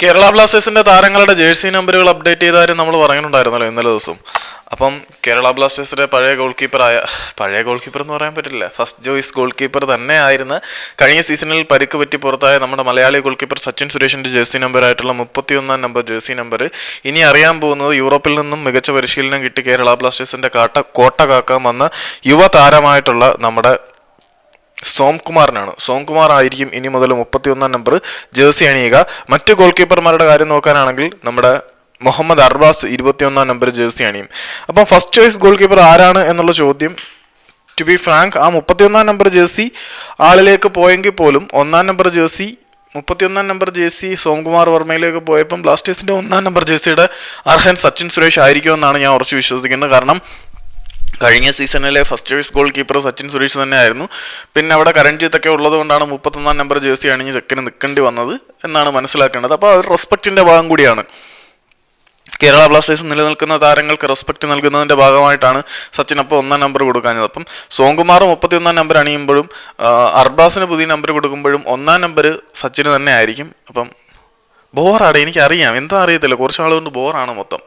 കേരള ബ്ലാസ്റ്റേഴ്സിന്റെ താരങ്ങളുടെ ജേഴ്സി നമ്പറുകൾ അപ്ഡേറ്റ് ചെയ്ത കാര്യം നമ്മൾ പറഞ്ഞിട്ടുണ്ടായിരുന്നല്ലോ ഇന്നലെ ദിവസം. അപ്പം കേരള ബ്ലാസ്റ്റേഴ്സിന്റെ പഴയ ഗോൾ കീപ്പറായ പഴയ ഗോൾ കീപ്പർ എന്ന് പറയാൻ പറ്റില്ല. ഫസ്റ്റ് ജോയിസ് ഗോൾ കീപ്പർ തന്നെ ആയിരുന്ന കഴിഞ്ഞ സീസണിൽ പരിക്ക് പറ്റി പുറത്തായ നമ്മുടെ മലയാളി ഗോൾ കീപ്പർ സച്ചിൻ സുരേഷിന്റെ ജേഴ്സി നമ്പർ ആയിട്ടുള്ള മുപ്പത്തിയൊന്നാം നമ്പർ ജേഴ്സി നമ്പർ ഇനി അറിയാൻ പോകുന്നത് യൂറോപ്പിൽ നിന്നും മികച്ച പരിശീലനം കിട്ടി കേരള ബ്ലാസ്റ്റേഴ്സിന്റെ കാട്ട കോട്ട കാക്കാൻ വന്ന യുവ താരമായിട്ടുള്ള നമ്മുടെ സോംകുമാറിനാണ്. സോംകുമാർ ആയിരിക്കും ഇനി മുതൽ മുപ്പത്തിയൊന്നാം നമ്പർ ജേഴ്സി അണിയുക. മറ്റു ഗോൾ കീപ്പർമാരുടെ കാര്യം നോക്കാനാണെങ്കിൽ നമ്മുടെ മുഹമ്മദ് അർബാസ് ഇരുപത്തിയൊന്നാം നമ്പർ ജേഴ്സി അണിയും. അപ്പം ഫസ്റ്റ് ചോയ്സ് ഗോൾ കീപ്പർ ആരാണ് എന്നുള്ള ചോദ്യം. ടു ബി ഫ്രാങ്ക് ആ മുപ്പത്തിയൊന്നാം നമ്പർ ജേഴ്സി ആളിലേക്ക് പോയെങ്കിൽ പോലും ഒന്നാം നമ്പർ ജേഴ്സി മുപ്പത്തിയൊന്നാം നമ്പർ ജേഴ്സി സോംകുമാർ വർമ്മയിലേക്ക് പോയപ്പം ബ്ലാസ്റ്റേഴ്സിന്റെ ഒന്നാം നമ്പർ ജേഴ്സിയുടെ അർഹൻ സച്ചിൻ സുരേഷ് ആയിരിക്കുമെന്നാണ് ഞാൻ ഉറച്ചു വിശ്വസിക്കുന്നത്. കാരണം കഴിഞ്ഞ സീസണിലെ first choice goalkeeper Sachin Suresh തന്നെയായിരുന്നു. പിന്നെ അവിടെ കരൺജിത്ത് ഒക്കെ ഉള്ളതുകൊണ്ടാണ് മുപ്പത്തൊന്നാം നമ്പർ ജേഴ്സി അണിഞ്ഞ് ചെക്കന് നിൽക്കേണ്ടി വന്നത് എന്നാണ് മനസ്സിലാക്കേണ്ടത്. അപ്പോൾ അത് റെസ്പെക്റ്റിന്റെ ഭാഗം കൂടിയാണ്. കേരള ബ്ലാസ്റ്റേഴ്സ് നിലനിൽക്കുന്ന താരങ്ങൾക്ക് റെസ്പെക്ട് നൽകുന്നതിന്റെ ഭാഗമായിട്ടാണ് സച്ചിൻ അപ്പോൾ ഒന്നാം നമ്പർ കൊടുക്കാഞ്ഞത്. അപ്പം സോംകുമാർ മുപ്പത്തിയൊന്നാം നമ്പർ അണിയുമ്പോഴും അർബാസിന് പുതിയ നമ്പർ കൊടുക്കുമ്പോഴും ഒന്നാം നമ്പർ സച്ചിന് തന്നെ ആയിരിക്കും അപ്പം ബോറാടെ എനിക്കറിയാം. എന്താ അറിയത്തില്ല. കുറച്ച് ആളുകൊണ്ട് ബോറാണ് മൊത്തം.